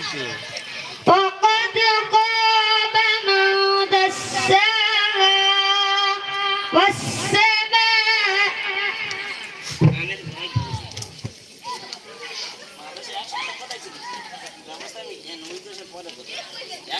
Thank.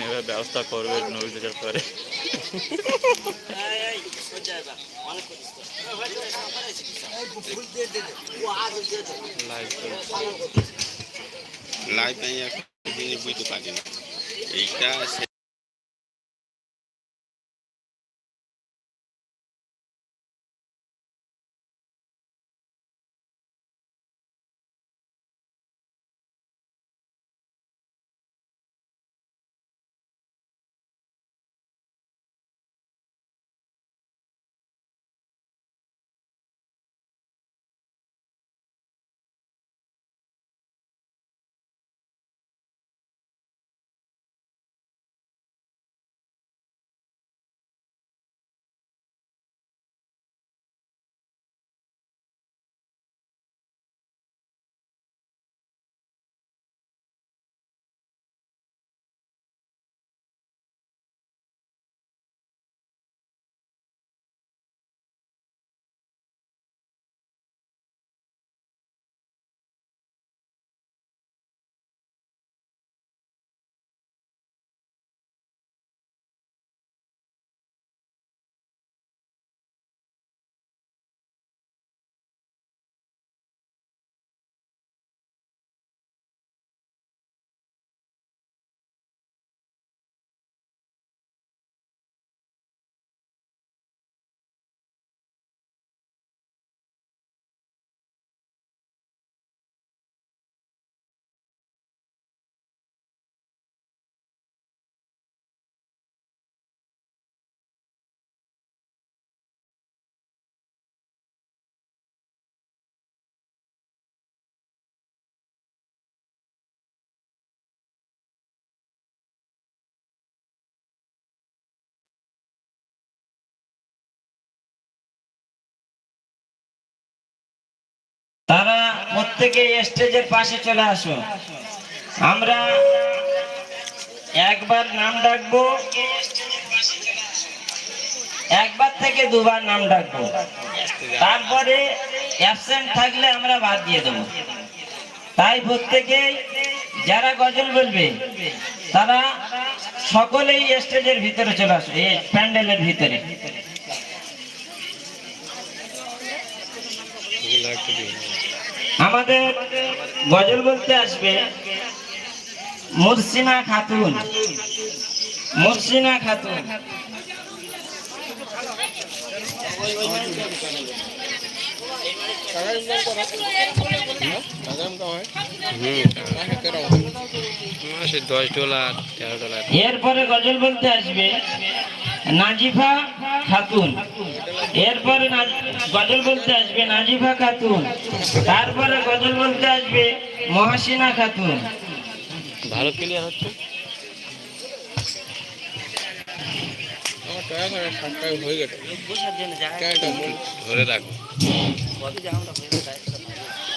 নেবে ব্যবস্থা করবে নবী দেওয়ার পরে। লাইফ আমি একটা বুঝতে পারি না এইটা তারা প্রত্যেকে স্টেজের পাশে চলে আসো। আমরা একবার নাম ডাকবো। একবার থেকে দুবার নাম ডাকবো। তারপরে অ্যাবসেন্ট থাকলে আমরা বাদ দিয়ে দেবো। তাই প্রত্যেকে যারা গজল বলবে, তারা সকলেই স্টেজের ভিতরে চলে আসো, এই প্যান্ডেলের ভিতরে। আমাদের গজল বলতে আসবে মুর্সিনা খাতুন। মুর্সিনা খাতুন। দশ ডলার তেরো ডলার এরপরে গজল বলতে আসবে নাজিফা খাতুন। এরপরে গজল বলতে আসবে নাজিফা খাতুন। তারপরে গজল বলতে আসবে মহাসিনা খাতুন। ভালো ক্লিয়ার হচ্ছে? হয়ে ধরে রাখ।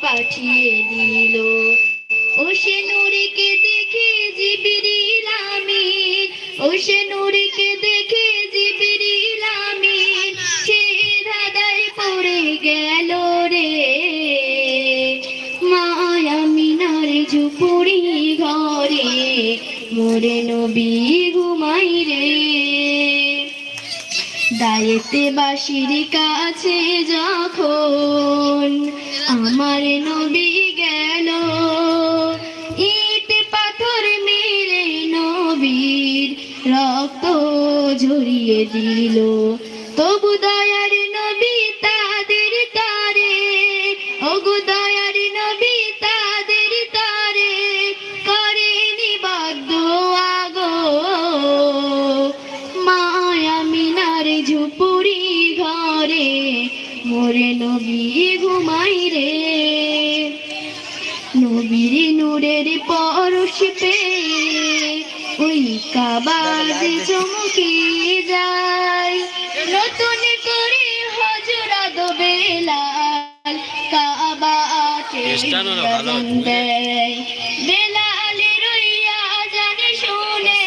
পাঠিয়ে দিল। ও সে নূরকে দেখে জিবরিল আমিন। ও সে নূরকে দেখে জিবরিল আমিন। সে ধাঁধায় পড়ে গেল রে। মায়া মিনার ঝুপুরি ঘরে মোরে নবী ঘুমাই রে। দায়েতে বাসির কাছে যখন আমার নবী গেল। ইট পাথর মেরে নবীর রক্ত ঝরিয়ে দিল। চমকে যায়। নতুন করে হজরত বেলাল কাবাকে আজান দেয়। বেলালে রইয়া জানে শুনে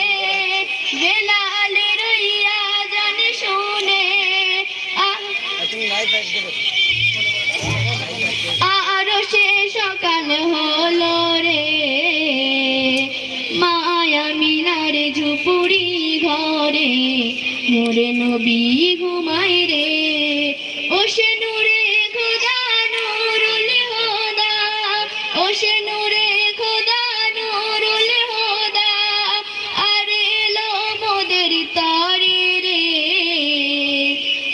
বেলালে রইয়া জানে শুনে আরও সে সকাল নবী ঘুমাই রে। ও সে নূরে খোদা নুরুল হোদা। ও সে নূরে খোদা নুরুল হোদা। আরে লো মোদের তারে রে।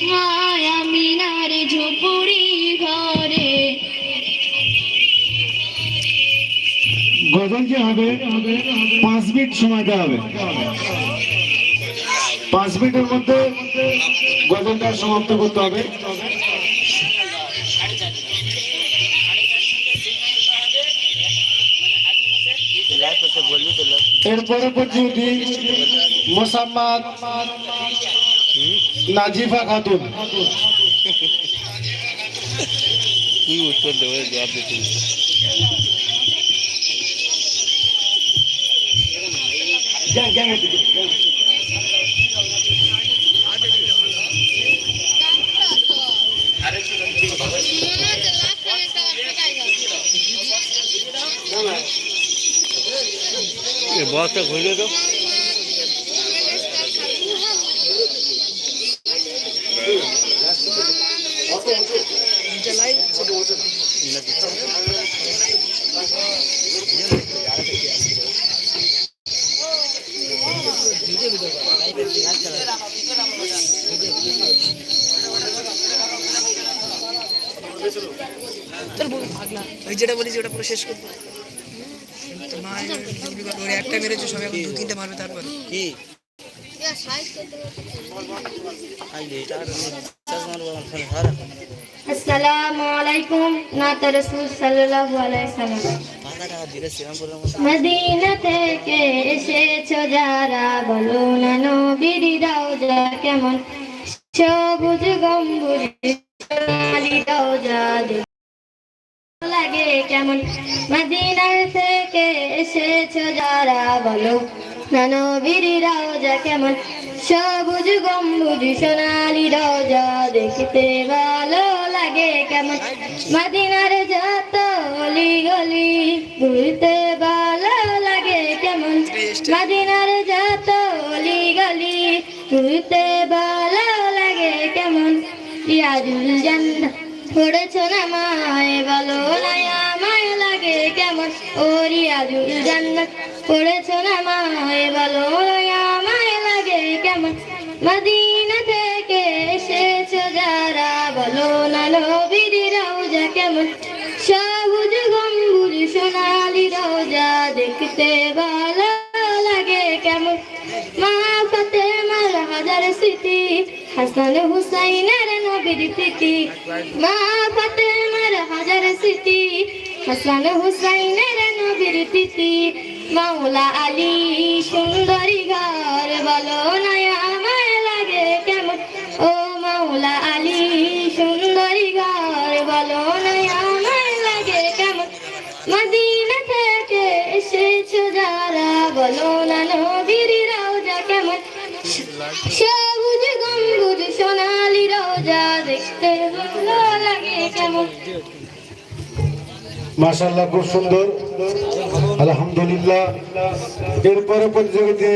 মায়া মিনার ঝুপুরি ঘরে। গজল যে হবে? পাঁচ মিনিট সময় দেওয়া হবে। মিনিটের মধ্যে গজলটা সমাপ্ত করতে হবে। এরপরে প্রতিযোগী মোসাম্মদ নাজিফা খাতুন। কি উত্তর দেবো জবাব দিতে বক্সটা খুলে তো ওই যেটা বলেছি ওটা পুরো শেষ করব তো মা চুরি করব ওর একটা মেরেছে সবাই এখন দু তিনটে মারবে তারপরে। কি? আইলে এটা আর চাষ মারবো আমার ফোনে হারা। আসসালামু আলাইকুম নাত রাসূল সাল্লাল্লাহু আলাইহি সাল্লাম। পাতা টাকা দিলে শ্রীরামপুরের মতো। মদিনা থেকে এসেছ যারা বলো না নবীর রওজা কেমন? সবুজ গম্বুজ সোনালি রওজা কেমন? মদিনা থেকে এসেছ যারা বলো না নবীর রওজা কেমন? সবুজ গম্বুজ, সোনালি রওজা দেখতে ভালো লাগে কেমন? মদিনার যত অলি গলি ঘুরতে ভালো লাগে কেমন? মদিনার যত অলি গলি ঘুরতে ভালো লাগে কেমন? ইয়াজুল জান্নাত পড়েছ না মায় বলো না কেমন ও রিয়াজুল জান্নাত পড়েছ না মায় বলো আমায় লাগে কেমন মদিনা থেকে এসেছ যারা বলো না কেমন সবুজ গম্বুজ সোনালি রওজা দেখতে ভালো লাগে কেমন মা ফাতেমার হাজার স্মৃতি হাসান হুসাইনের নবীর স্মৃতি মা ফাতেমার হাজার স্মৃতি হাসান হুসাইনের নবীর স্মৃতি মাওলা আলী, সুন্দরী ঘর বলো না, আমায় লাগে কেমন? ও মাওলা আলী, সুন্দরী ঘর বলো না, আমায় লাগে কেমন? মদিনা থেকে এসেছ যারা, বলো না, নবীর রওজা কেমন? সবুজ গম্বুজ, সোনালি রওজা, দেখতে ভালো লাগে কেমন? মাশাল্লাহ খুব সুন্দর। আলহামদুলিল্লাহ। এরপরে প্রতিযোগিতে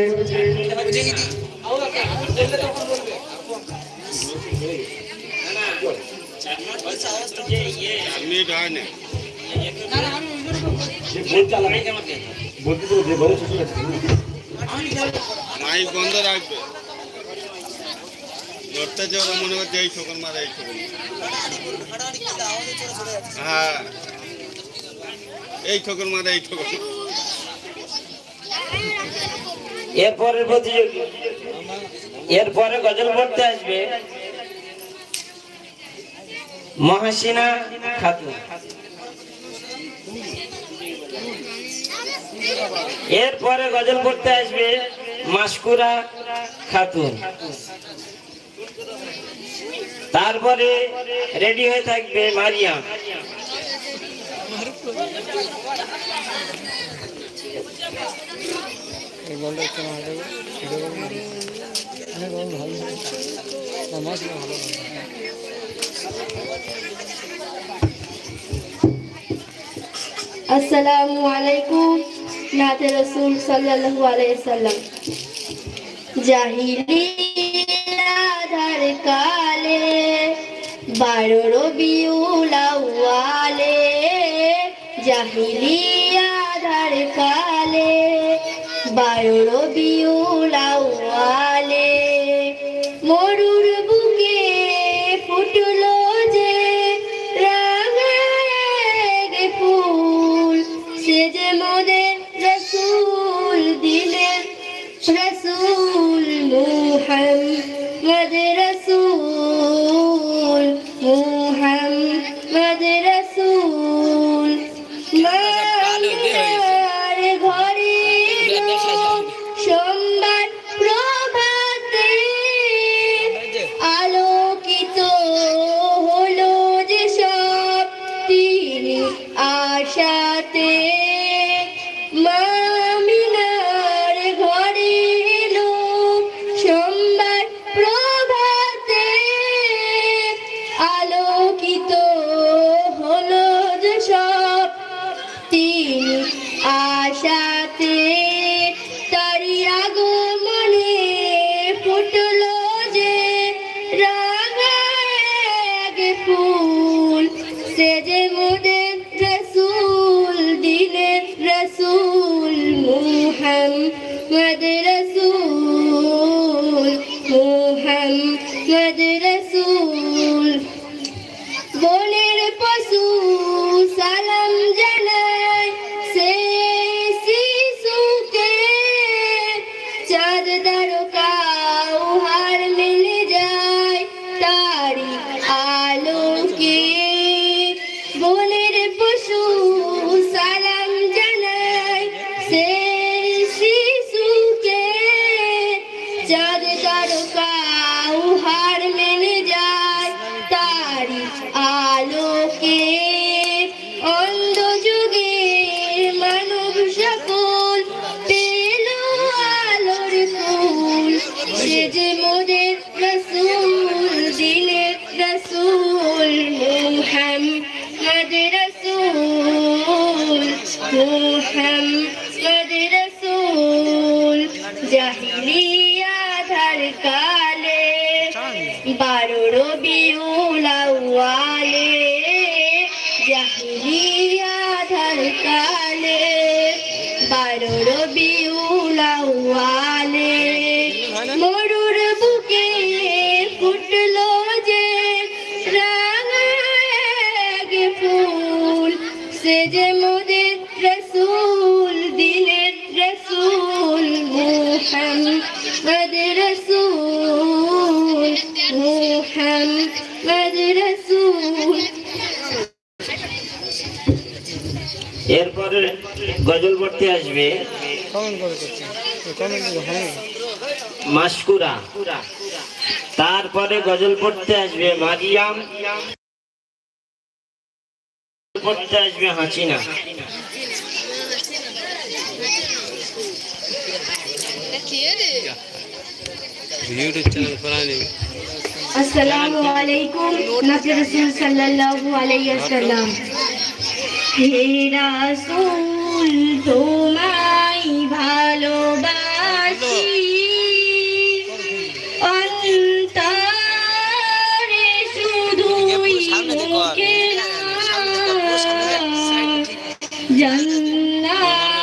মিনিট না মাইক বন্ধ রাখবে। লড়তে যে ওরা মনে করছে এই ঠোকর মারা এই মারা। হ্যাঁ। এই ঠোকর মারা, এই ঠোকর। এরপরের প্রতিযোগী। এরপরে গজল পড়তে আসবে মহাসিনা খাতুন। এরপরে গজল পড়তে আসবে মাসকুরা খাতুন। তারপরে রেডি হয়ে থাকবে মারিয়াম আসসালামু আলাইকুম নাতে রসুল সাল্লাল্লাহু আলাইহি সাল্লাম জাহিলিয়াধার কালে বারো রবিউল আউয়ালে জাহিলিয়াধার কালে বায়ুর রবিউল আশাতে মুহাম্মদ রসুল এরপরে গজল আসবে মাসকুরা। তারপরে গজল পড়তে আসবে মারিয়াম। করতে আসবে হাঁচি না ইউটিউব চ্যানেল খোলা নেই আসসালামু আলাইকুম নবী রাসূল সাল্লাল্লাহু আলাইহি ওয়াসাল্লাম। হে রাসূল তোমায় ভালোবাসি। অন্তরে শুধুই মুখে না জন্নাতের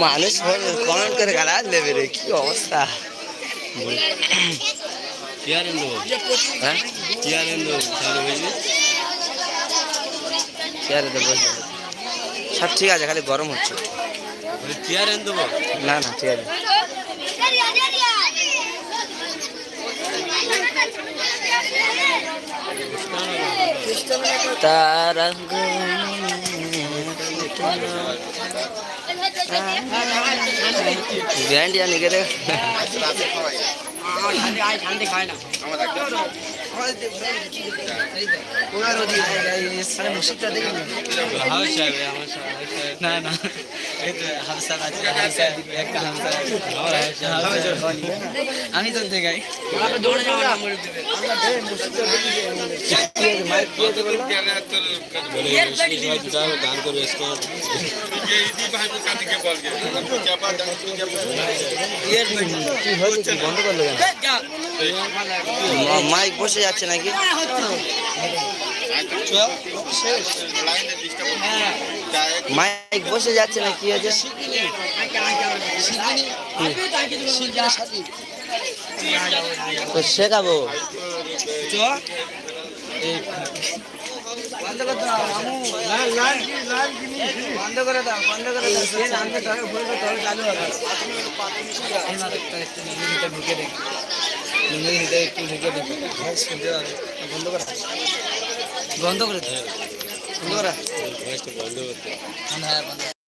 মানুষ কমেন্ট করে গালা নেবে রে কি অবস্থা? হ্যাঁ? সব ঠিক আছে খালি গরম হচ্ছে। না না ঠিক আছে। তারা ব্যান্ড জানি কে রে সাহেব আমার সাহেব না না আমি তো দেখাই মাইক বসে যাচ্ছে নাকি? মাইক বসে যাচ্ছে না কি আছে শেখাবো। বন্ধ করে দাও বন্ধ করে দাও সে আনতে তবে বলবে তবে চালু হবে। ঢুকে দেখ। একটু ঢুকে দেখ। বন্ধ করে। বন্ধ করে বন্ধ করা। বন্ধ হ্যাঁ বন্ধ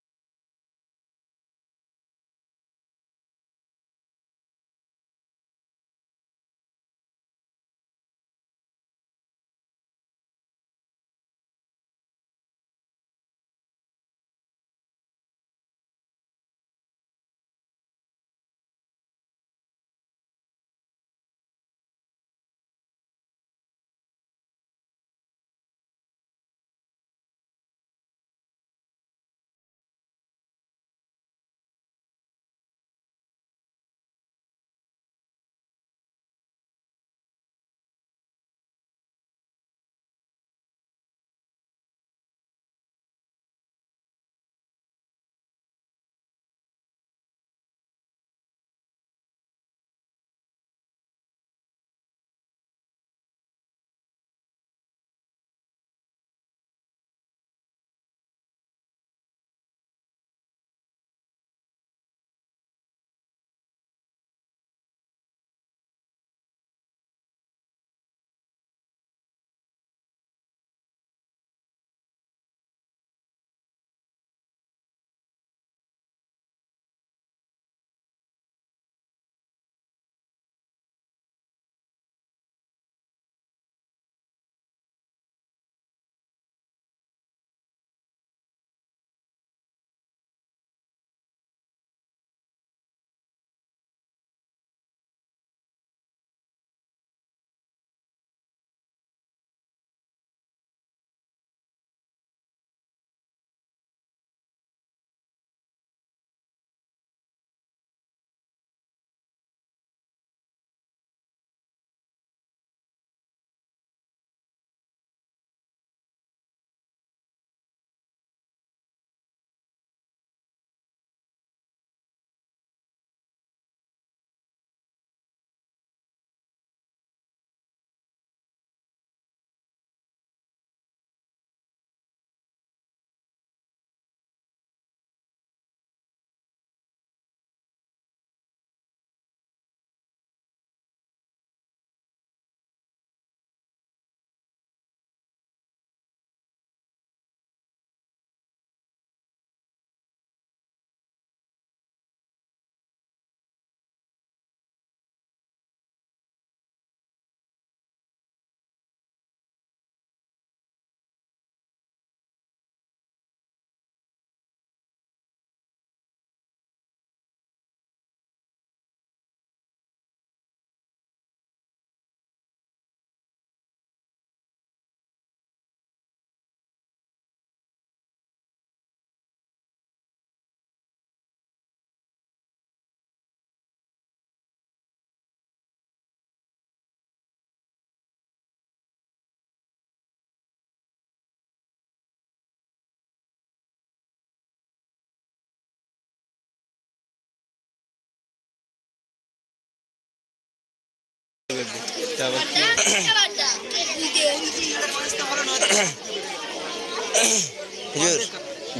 হুজুর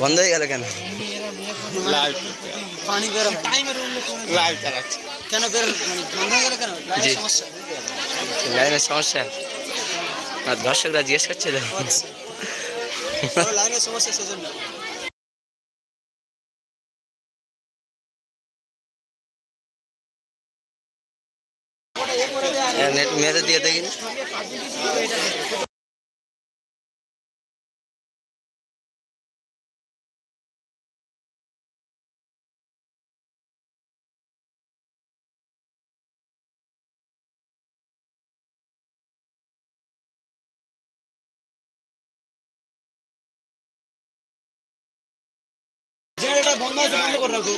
বন্ধ হয়ে গেল কেন? লাইভ পানি বেরো লাইভ চালাচ্ছে। কেন বের মানে বন্ধ হয়ে গেল কেন? জি। সমস্যা? লাইনের সমস্যা? আর দর্শকরা জিজ্ঞেস করছিল লাইনের সমস্যা সেজন্য। নেট মেরে দিয়ে জেনারেটর বন্ধ বন্ধ করে রাখো।